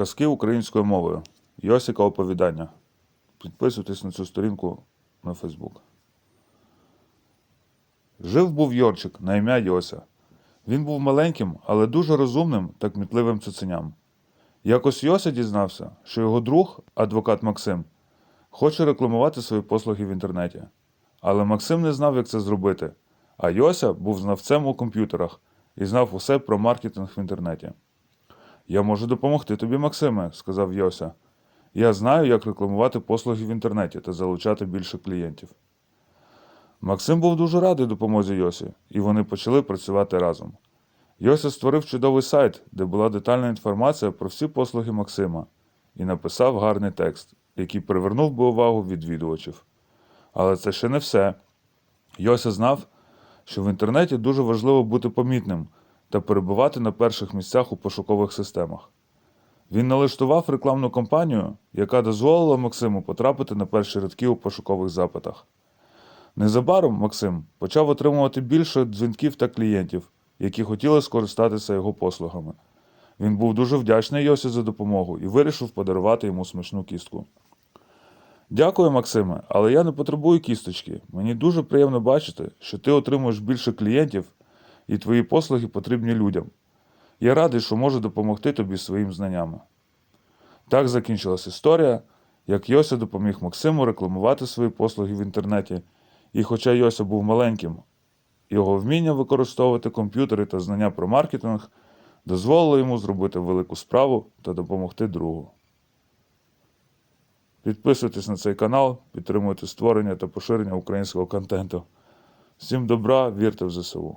Казки українською мовою. Йосика оповідання. Підписуйтесь на цю сторінку на Фейсбук. Жив був Йорчик на ім'я Йося. Він був маленьким, але дуже розумним та кмітливим цуценям. Якось Йося дізнався, що його друг, адвокат Максим, хоче рекламувати свої послуги в інтернеті. Але Максим не знав, як це зробити, а Йося був знавцем у комп'ютерах і знав усе про маркетинг в інтернеті. Я можу допомогти тобі, Максиме, сказав Йося. Я знаю, як рекламувати послуги в інтернеті та залучати більше клієнтів. Максим був дуже радий допомозі Йосі, і вони почали працювати разом. Йося створив чудовий сайт, де була детальна інформація про всі послуги Максима, і написав гарний текст, який привернув би увагу відвідувачів. Але це ще не все. Йося знав, що в інтернеті дуже важливо бути помітним та перебувати на перших місцях у пошукових системах. Він налаштував рекламну кампанію, яка дозволила Максиму потрапити на перші рядки у пошукових запитах. Незабаром Максим почав отримувати більше дзвінків та клієнтів, які хотіли скористатися його послугами. Він був дуже вдячний Йосі за допомогу і вирішив подарувати йому смачну кістку. Дякую, Максиме, але я не потребую кісточки. Мені дуже приємно бачити, що ти отримуєш більше клієнтів і твої послуги потрібні людям. Я радий, що можу допомогти тобі своїм знаннями. Так закінчилась історія, як Йося допоміг Максиму рекламувати свої послуги в інтернеті, і хоча Йося був маленьким, його вміння використовувати комп'ютери та знання про маркетинг дозволило йому зробити велику справу та допомогти другу. Підписуйтесь на цей канал, підтримуйте створення та поширення українського контенту. Всім добра, вірте в ЗСУ.